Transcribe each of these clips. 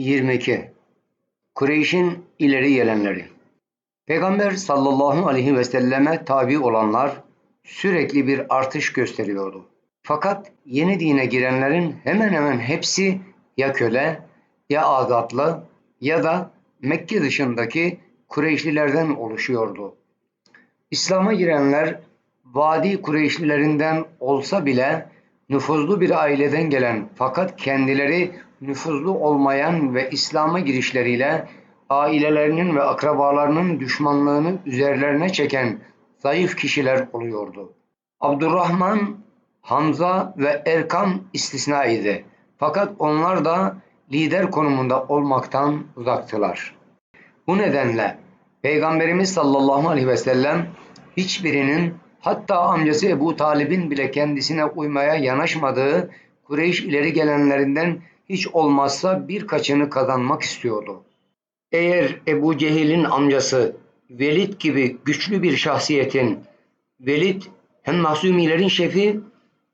22 Kureyş'in ileri gelenleri Peygamber sallallahu aleyhi ve selleme tabi olanlar sürekli bir artış gösteriyordu. Fakat yeni dine girenlerin hemen hemen hepsi ya köle ya azatlı ya da Mekke dışındaki Kureyşlilerden oluşuyordu. İslam'a girenler Vadi Kureyşlilerinden olsa bile nüfuzlu bir aileden gelen fakat kendileri nüfuzlu olmayan ve İslam'a girişleriyle ailelerinin ve akrabalarının düşmanlığını üzerlerine çeken zayıf kişiler oluyordu. Abdurrahman, Hamza ve Erkam istisnaydı. Fakat onlar da lider konumunda olmaktan uzaktılar. Bu nedenle Peygamberimiz sallallahu aleyhi ve sellem hiçbirinin hatta amcası Ebu Talib'in bile kendisine uymaya yanaşmadığı Kureyş ileri gelenlerinden hiç olmazsa birkaçını kazanmak istiyordu. Eğer Ebu Cehil'in amcası Velid gibi güçlü bir şahsiyetin Velid hem Mahsumilerin şefi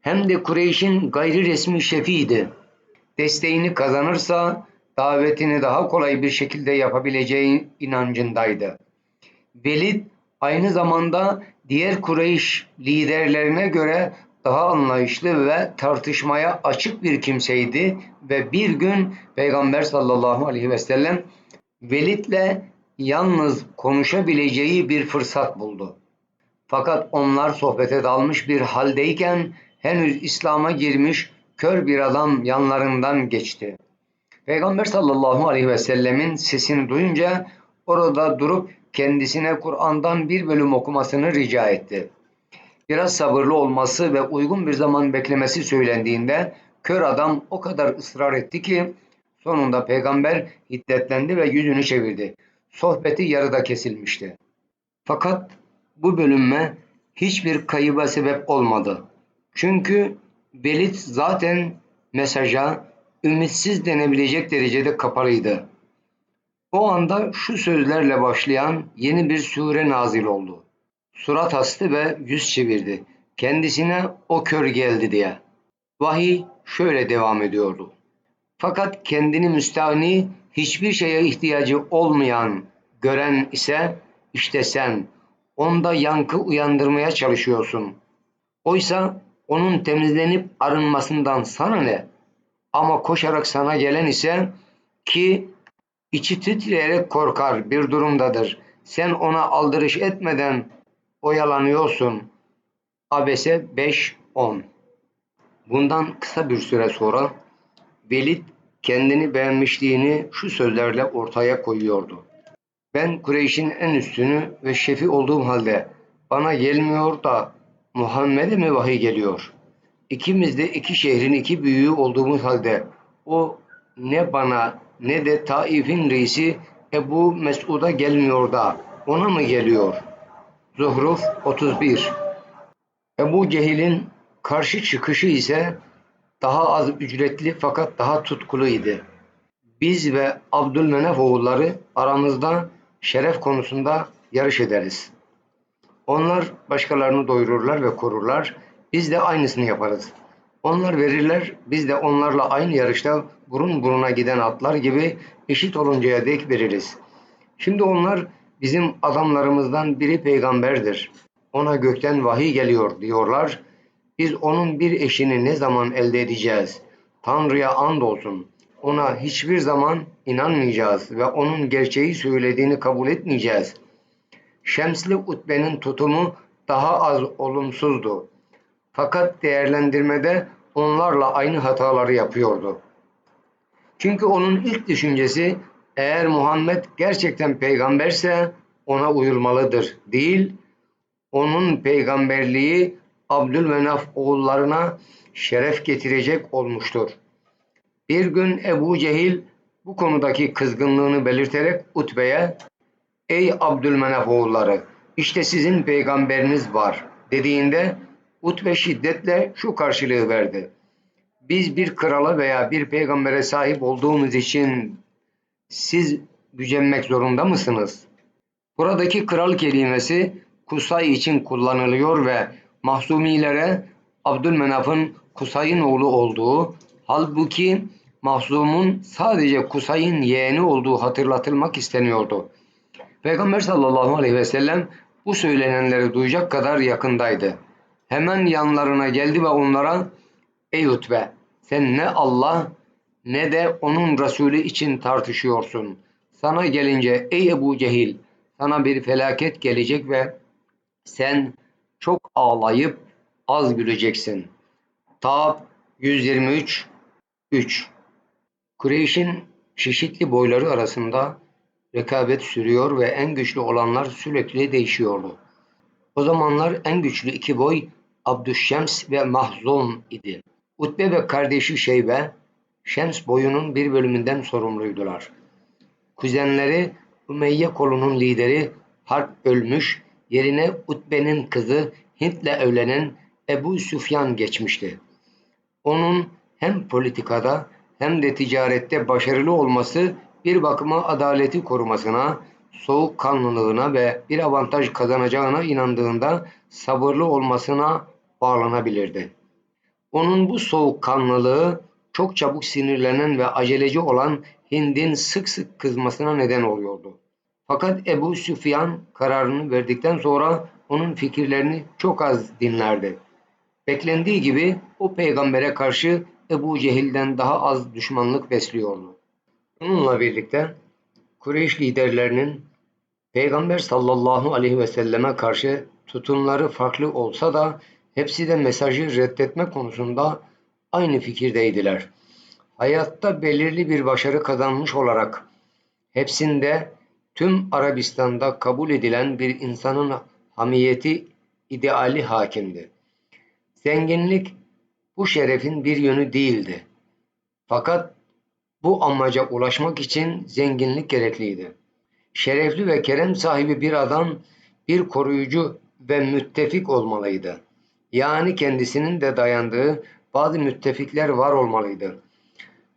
hem de Kureyş'in gayri resmi şefiydi. Desteğini kazanırsa davetini daha kolay bir şekilde yapabileceği inancındaydı. Velid aynı zamanda diğer Kureyş liderlerine göre daha anlayışlı ve tartışmaya açık bir kimseydi ve bir gün Peygamber sallallahu aleyhi ve sellem Velid'le yalnız konuşabileceği bir fırsat buldu. Fakat onlar sohbete dalmış bir haldeyken henüz İslam'a girmiş kör bir adam yanlarından geçti. Peygamber sallallahu aleyhi ve sellemin sesini duyunca orada durup kendisine Kur'an'dan bir bölüm okumasını rica etti. Biraz sabırlı olması ve uygun bir zaman beklemesi söylendiğinde kör adam o kadar ısrar etti ki sonunda peygamber hiddetlendi ve yüzünü çevirdi. Sohbeti yarıda kesilmişti. Fakat bu bölünme hiçbir kayıba sebep olmadı. Çünkü Velid zaten mesaja ümitsiz denebilecek derecede kapalıydı. O anda şu sözlerle başlayan yeni bir sure nazil oldu. Surat astı ve yüz çevirdi. Kendisine o kör geldi diye. Vahiy şöyle devam ediyordu. Fakat kendini müstahni, hiçbir şeye ihtiyacı olmayan gören ise işte sen onda yankı uyandırmaya çalışıyorsun. Oysa onun temizlenip arınmasından sana ne? Ama koşarak sana gelen ise ki içi titreyerek korkar bir durumdadır. Sen ona aldırış etmeden oyalanıyorsun. Abese 5-10 Bundan kısa bir süre sonra Velid kendini beğenmişliğini şu sözlerle ortaya koyuyordu. Ben Kureyş'in en üstünü ve şefi olduğum halde bana gelmiyor da Muhammed'e mi vahiy geliyor? İkimiz de iki şehrin iki büyüğü olduğumuz halde o ne bana ne de Taif'in reisi Ebu Mesud'a gelmiyor da ona mı geliyor? Zuhruf 31 Ebu Cehil'in karşı çıkışı ise daha az ücretli fakat daha tutkuluydu. Biz ve Abdülmenef oğulları aramızda şeref konusunda yarış ederiz. Onlar başkalarını doyururlar ve korurlar. Biz de aynısını yaparız. Onlar verirler, biz de onlarla aynı yarışta burun buruna giden atlar gibi eşit oluncaya dek veririz. Şimdi onlar bizim adamlarımızdan biri peygamberdir. Ona gökten vahiy geliyor diyorlar. Biz onun bir eşini ne zaman elde edeceğiz? Tanrı'ya and olsun. Ona hiçbir zaman inanmayacağız ve onun gerçeği söylediğini kabul etmeyeceğiz. Şemsli Utbe'nin tutumu daha az olumsuzdu. Fakat değerlendirmede onlarla aynı hataları yapıyordu. Çünkü onun ilk düşüncesi eğer Muhammed gerçekten peygamberse ona uyulmalıdır değil, onun peygamberliği Abdülmenaf oğullarına şeref getirecek olmuştur. Bir gün Ebu Cehil bu konudaki kızgınlığını belirterek Utbe'ye Ey Abdülmenaf oğulları işte sizin peygamberiniz var dediğinde Utbe şiddetle şu karşılığı verdi. Biz bir krala veya bir peygambere sahip olduğumuz için siz gücenmek zorunda mısınız? Buradaki kral kelimesi Kusay için kullanılıyor ve Mahsumilere Abdülmenaf'ın Kusay'ın oğlu olduğu, halbuki Mahzum'un sadece Kusay'ın yeğeni olduğu hatırlatılmak isteniyordu. Peygamber sallallahu aleyhi ve sellem bu söylenenleri duyacak kadar yakındaydı. Hemen yanlarına geldi ve onlara Ey Utbe sen ne Allah ne de onun Resulü için tartışıyorsun. Sana gelince ey Ebu Cehil sana bir felaket gelecek ve sen çok ağlayıp az güleceksin. Tab 123 3 Kureyş'in çeşitli boyları arasında rekabet sürüyor ve en güçlü olanlar sürekli değişiyordu. O zamanlar en güçlü iki boy Abdüşşems ve Mahzum idi. Utbe ve kardeşi Şeybe, Şems boyunun bir bölümünden sorumluydular. Kuzenleri Ümeyye kolunun lideri Harp ölmüş, yerine Utbe'nin kızı Hint'le evlenen Ebu Süfyan geçmişti. Onun hem politikada hem de ticarette başarılı olması bir bakıma adaleti korumasına, soğukkanlılığına ve bir avantaj kazanacağına inandığında sabırlı olmasına bağlanabilirdi. Onun bu soğukkanlılığı çok çabuk sinirlenen ve aceleci olan Hind'in sık sık kızmasına neden oluyordu. Fakat Ebu Süfyan kararını verdikten sonra onun fikirlerini çok az dinlerdi. Beklendiği gibi o peygambere karşı Ebu Cehil'den daha az düşmanlık besliyordu. Bununla birlikte Kureyş liderlerinin Peygamber sallallahu aleyhi ve selleme karşı tutumları farklı olsa da hepsi de mesajı reddetme konusunda aynı fikirdeydiler. Hayatta belirli bir başarı kazanmış olarak hepsinde tüm Arabistan'da kabul edilen bir insanın hamiyeti ideali hakimdi. Zenginlik bu şerefin bir yönü değildi. Fakat bu amaca ulaşmak için zenginlik gerekliydi. Şerefli ve kerem sahibi bir adam bir koruyucu ve müttefik olmalıydı. Yani kendisinin de dayandığı bazı müttefikler var olmalıydı.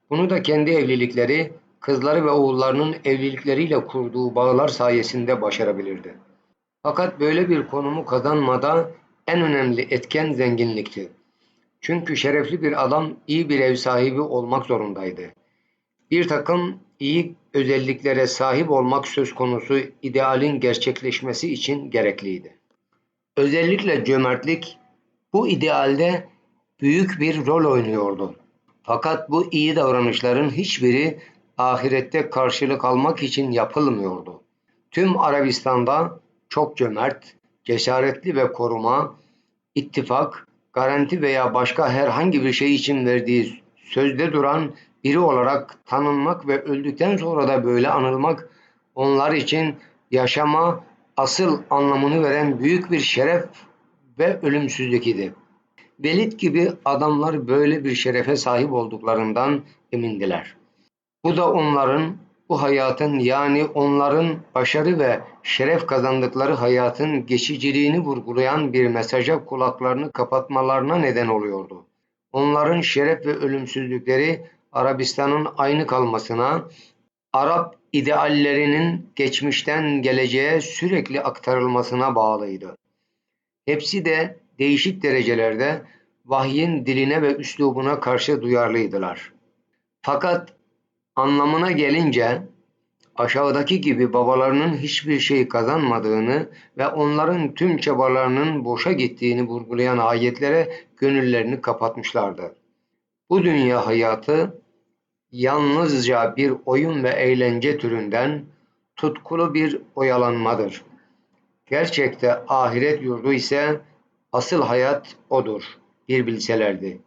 Bunu da kendi evlilikleri, kızları ve oğullarının evlilikleriyle kurduğu bağlar sayesinde başarabilirdi. Fakat böyle bir konumu kazanmada en önemli etken zenginlikti. Çünkü şerefli bir adam iyi bir ev sahibi olmak zorundaydı. Bir takım iyi özelliklere sahip olmak söz konusu idealin gerçekleşmesi için gerekliydi. Özellikle cömertlik bu idealde büyük bir rol oynuyordu. Fakat bu iyi davranışların hiçbiri ahirette karşılık almak için yapılmıyordu. Tüm Arabistan'da çok cömert, cesaretli ve koruma, ittifak, garanti veya başka herhangi bir şey için verdiği sözde duran biri olarak tanınmak ve öldükten sonra da böyle anılmak onlar için yaşama asıl anlamını veren büyük bir şeref ve ölümsüzlük idi. Velid gibi adamlar böyle bir şerefe sahip olduklarından emindiler. Bu da onların bu hayatın yani onların başarı ve şeref kazandıkları hayatın geçiciliğini vurgulayan bir mesaja kulaklarını kapatmalarına neden oluyordu. Onların şeref ve ölümsüzlükleri Arabistan'ın aynı kalmasına, Arap ideallerinin geçmişten geleceğe sürekli aktarılmasına bağlıydı. Hepsi de değişik derecelerde vahyin diline ve üslubuna karşı duyarlıydılar. Fakat anlamına gelince aşağıdaki gibi babalarının hiçbir şey kazanmadığını ve onların tüm çabalarının boşa gittiğini vurgulayan ayetlere gönüllerini kapatmışlardı. Bu dünya hayatı yalnızca bir oyun ve eğlence türünden tutkulu bir oyalanmadır. Gerçekte ahiret yurdu ise asıl hayat odur. Bir bilselerdi.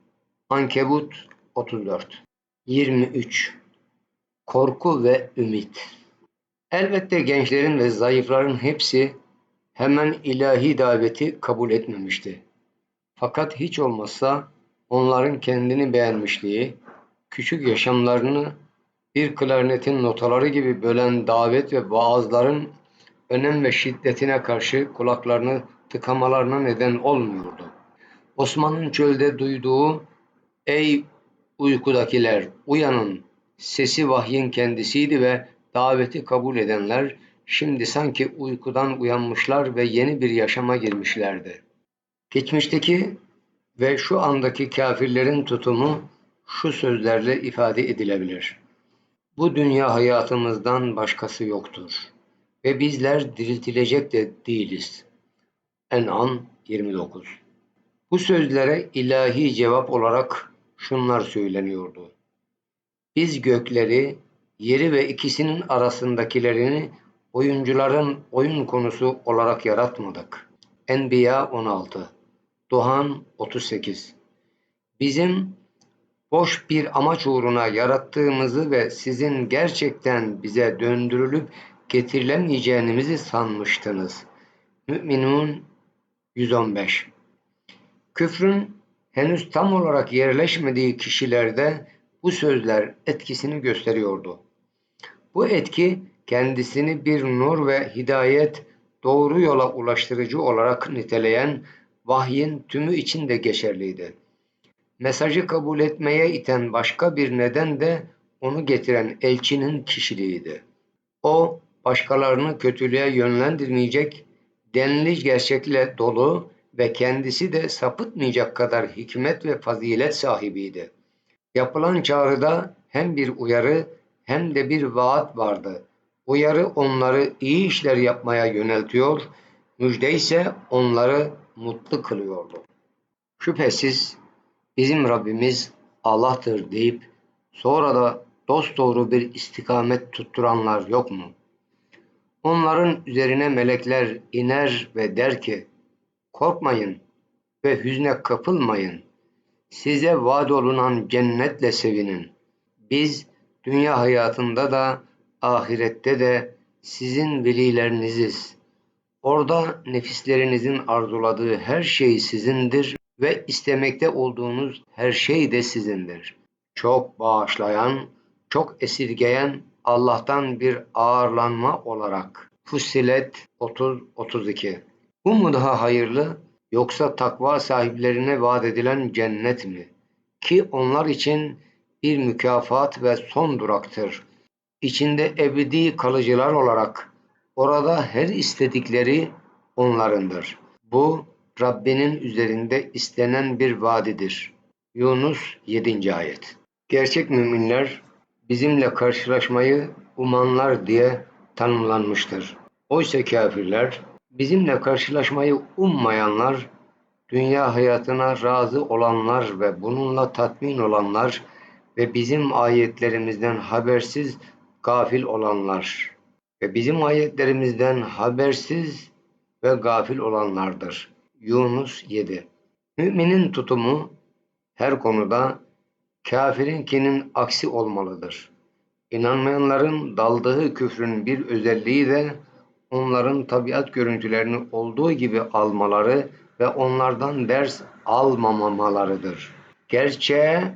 Ankebut 34 23 Korku ve ümit Elbette gençlerin ve zayıfların hepsi hemen ilahi daveti kabul etmemişti. Fakat hiç olmazsa onların kendini beğenmişliği, küçük yaşamlarını bir klarnetin notaları gibi bölen davet ve vaazların önem ve şiddetine karşı kulaklarını tıkamalarına neden olmuyordu. Osman'ın çölde duyduğu ''Ey uykudakiler uyanın'' sesi vahyin kendisiydi ve daveti kabul edenler şimdi sanki uykudan uyanmışlar ve yeni bir yaşama girmişlerdi. Geçmişteki ve şu andaki kafirlerin tutumu şu sözlerle ifade edilebilir. Bu dünya hayatımızdan başkası yoktur ve bizler diriltilecek de değiliz. En'am 29 Bu sözlere ilahi cevap olarak şunlar söyleniyordu. Biz gökleri, yeri ve ikisinin arasındakilerini oyuncuların oyun konusu olarak yaratmadık. Enbiya 16 Duhan 38 Bizim boş bir amaç uğruna yarattığımızı ve sizin gerçekten bize döndürülüp getirilemeyeceğimizi sanmıştınız. Müminun 115 Küfrün henüz tam olarak yerleşmediği kişilerde bu sözler etkisini gösteriyordu. Bu etki kendisini bir nur ve hidayet, doğru yola ulaştırıcı olarak niteleyen vahyin tümü için de geçerliydi. Mesajı kabul etmeye iten başka bir neden de onu getiren elçinin kişiliğiydi. O, başkalarını kötülüğe yönlendirmeyecek, denli gerçekle dolu ve kendisi de sapıtmayacak kadar hikmet ve fazilet sahibiydi. Yapılan çağrıda hem bir uyarı hem de bir vaat vardı. Uyarı onları iyi işler yapmaya yöneltiyor, müjde ise onları mutlu kılıyordu. Şüphesiz bizim Rabbimiz Allah'tır deyip sonra da dosdoğru bir istikamet tutturanlar yok mu? Onların üzerine melekler iner ve der ki, korkmayın ve hüzne kapılmayın. Size vaad olunan cennetle sevinin. Biz dünya hayatında da ahirette de sizin velileriniziz. Orada nefislerinizin arzuladığı her şey sizindir ve istemekte olduğunuz her şey de sizindir. Çok bağışlayan, çok esirgeyen Allah'tan bir ağırlanma olarak. Fussilet 30-32 Bu mu daha hayırlı yoksa takva sahiplerine vaat edilen cennet mi? Ki onlar için bir mükafat ve son duraktır. İçinde ebedi kalıcılar olarak orada her istedikleri onlarındır. Bu Rabbinin üzerinde istenen bir vadidir. Yunus 7. ayet. Gerçek müminler bizimle karşılaşmayı umanlar diye tanımlanmıştır. Oysa kafirler bizimle karşılaşmayı ummayanlar, dünya hayatına razı olanlar ve bununla tatmin olanlar ve bizim ayetlerimizden habersiz gafil olanlar ve bizim ayetlerimizden habersiz ve gafil olanlardır. Yunus 7 Müminin tutumu her konuda kafirinkinin aksi olmalıdır. İnanmayanların daldığı küfrün bir özelliği de onların tabiat görüntülerini olduğu gibi almaları ve onlardan ders almamamalarıdır. Gerçeğe,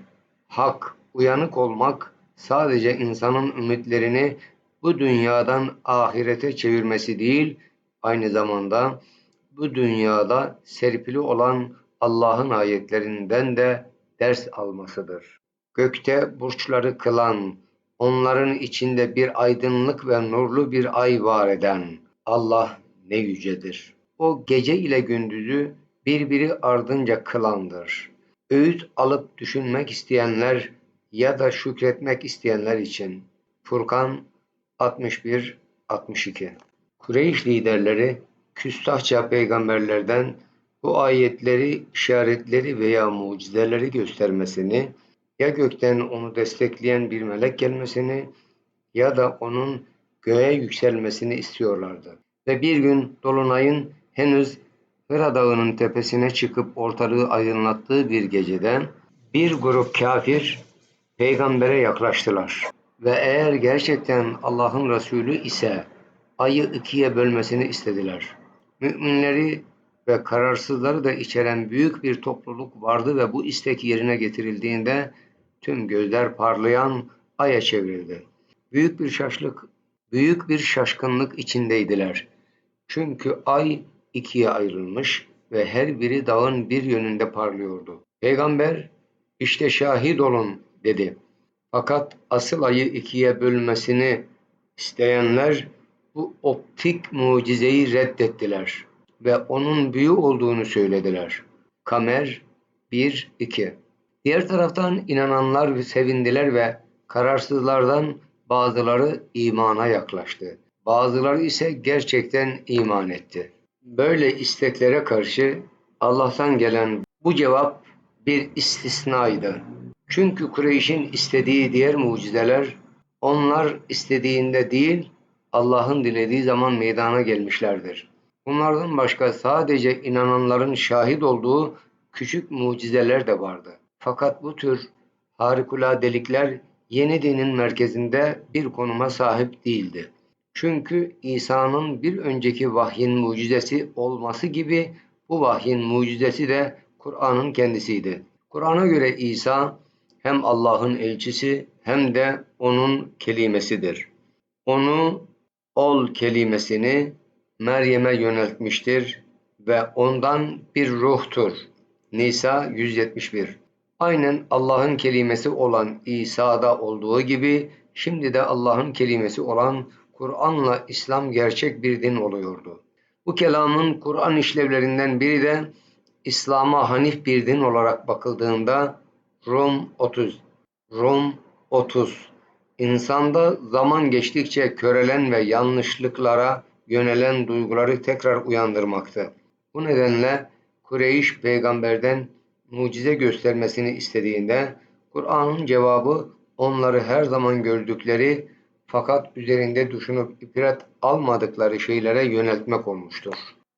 hak, uyanık olmak sadece insanın ümitlerini bu dünyadan ahirete çevirmesi değil, aynı zamanda bu dünyada serpili olan Allah'ın ayetlerinden de ders almasıdır. Gökte burçları kılan, onların içinde bir aydınlık ve nurlu bir ay var eden Allah ne yücedir. O gece ile gündüzü birbiri ardınca kılandır. Öğüt alıp düşünmek isteyenler ya da şükretmek isteyenler için. Furkan 61-62 Kureyş liderleri küstahça peygamberlerden bu ayetleri, işaretleri veya mucizeleri göstermesini ya gökten onu destekleyen bir melek gelmesini ya da onun göğe yükselmesini istiyorlardı. Ve bir gün Dolunay'ın henüz Hıra Dağı'nın tepesine çıkıp ortalığı aydınlattığı bir gecede bir grup kafir peygambere yaklaştılar. Ve eğer gerçekten Allah'ın Resulü ise ayı ikiye bölmesini istediler. Müminleri ve kararsızları da içeren büyük bir topluluk vardı ve bu istek yerine getirildiğinde tüm gözler parlayan aya çevrildi. Büyük bir şaşlık, büyük bir şaşkınlık içindeydiler. Çünkü ay ikiye ayrılmış ve her biri dağın bir yönünde parlıyordu. Peygamber işte şahit olun dedi. Fakat asıl ayı ikiye bölmesini isteyenler bu optik mucizeyi reddettiler ve onun büyü olduğunu söylediler. Kamer 1-2 Diğer taraftan inananlar sevindiler ve kararsızlardan bazıları imana yaklaştı. Bazıları ise gerçekten iman etti. Böyle isteklere karşı Allah'tan gelen bu cevap bir istisnaydı. Çünkü Kureyş'in istediği diğer mucizeler onlar istediğinde değil Allah'ın dilediği zaman meydana gelmişlerdir. Bunlardan başka sadece inananların şahit olduğu küçük mucizeler de vardı. Fakat bu tür harikuladelikler yeni dinin merkezinde bir konuma sahip değildi. Çünkü İsa'nın bir önceki vahyin mucizesi olması gibi bu vahyin mucizesi de Kur'an'ın kendisiydi. Kur'an'a göre İsa hem Allah'ın elçisi hem de onun kelimesidir. Onu ol kelimesini Meryem'e yöneltmiştir ve ondan bir ruhtur. Nisa 171 Aynen Allah'ın kelimesi olan İsa'da olduğu gibi şimdi de Allah'ın kelimesi olan Kur'an'la İslam gerçek bir din oluyordu. Bu kelamın Kur'an işlevlerinden biri de İslam'a hanif bir din olarak bakıldığında Rum 30. Rum 30. İnsanda zaman geçtikçe körelen ve yanlışlıklara yönelen duyguları tekrar uyandırmaktı. Bu nedenle Kureyş peygamberden mucize göstermesini istediğinde Kur'an'ın cevabı onları her zaman gördükleri fakat üzerinde düşünüp ibret almadıkları şeylere yöneltmek olmuştur.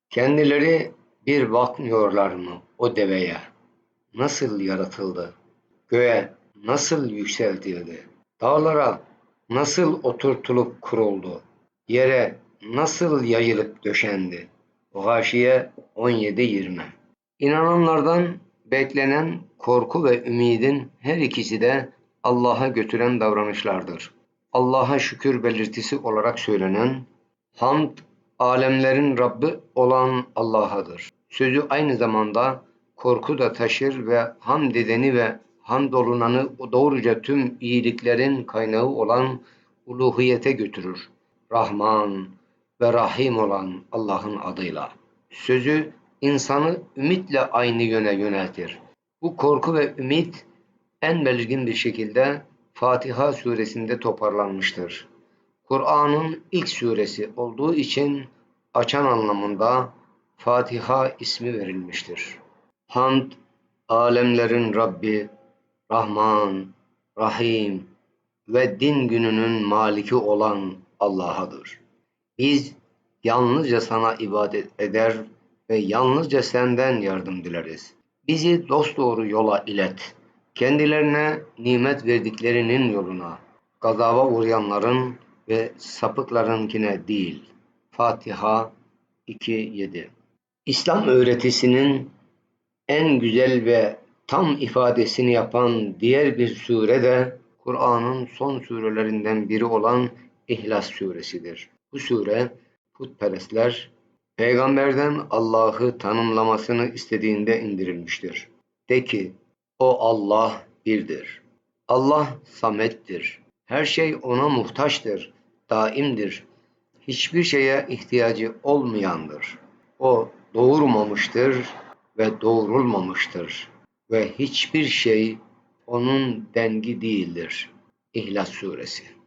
Kendileri bir bakmıyorlar mı o deveye? Nasıl yaratıldı? Göğe nasıl yükseltildi? Dağlara nasıl oturtulup kuruldu? Yere nasıl yayılıp döşendi? Gâşiye 17-20 İnananlardan beklenen korku ve ümidin her ikisi de Allah'a götüren davranışlardır. Allah'a şükür belirtisi olarak söylenen hamd alemlerin Rabbi olan Allah'adır. Sözü aynı zamanda korku da taşır ve hamd edeni ve hamd olunanı doğruca tüm iyiliklerin kaynağı olan uluhiyete götürür. Rahman ve Rahim olan Allah'ın adıyla. Sözü insanı ümitle aynı yöne yöneltir. Bu korku ve ümit en belirgin bir şekilde Fatiha suresinde toparlanmıştır. Kur'an'ın ilk suresi olduğu için açan anlamında Fatiha ismi verilmiştir. Hamd, alemlerin Rabbi, Rahman, Rahim ve din gününün maliki olan Allah'adır. Biz yalnızca sana ibadet eder ve yalnızca senden yardım dileriz. Bizi dosdoğru yola ilet. Kendilerine nimet verdiklerinin yoluna, gazaba uğrayanların ve sapıklarınkine değil. Fatiha 2.7 İslam öğretisinin en güzel ve tam ifadesini yapan diğer bir sure de Kur'an'ın son surelerinden biri olan İhlas suresidir. Bu sure putperestler peygamberden Allah'ı tanımlamasını istediğinde indirilmiştir. De ki o Allah birdir. Allah samettir. Her şey ona muhtaçtır, daimdir. Hiçbir şeye ihtiyacı olmayandır. O doğurmamıştır ve doğrulmamıştır ve hiçbir şey onun dengi değildir. İhlas Suresi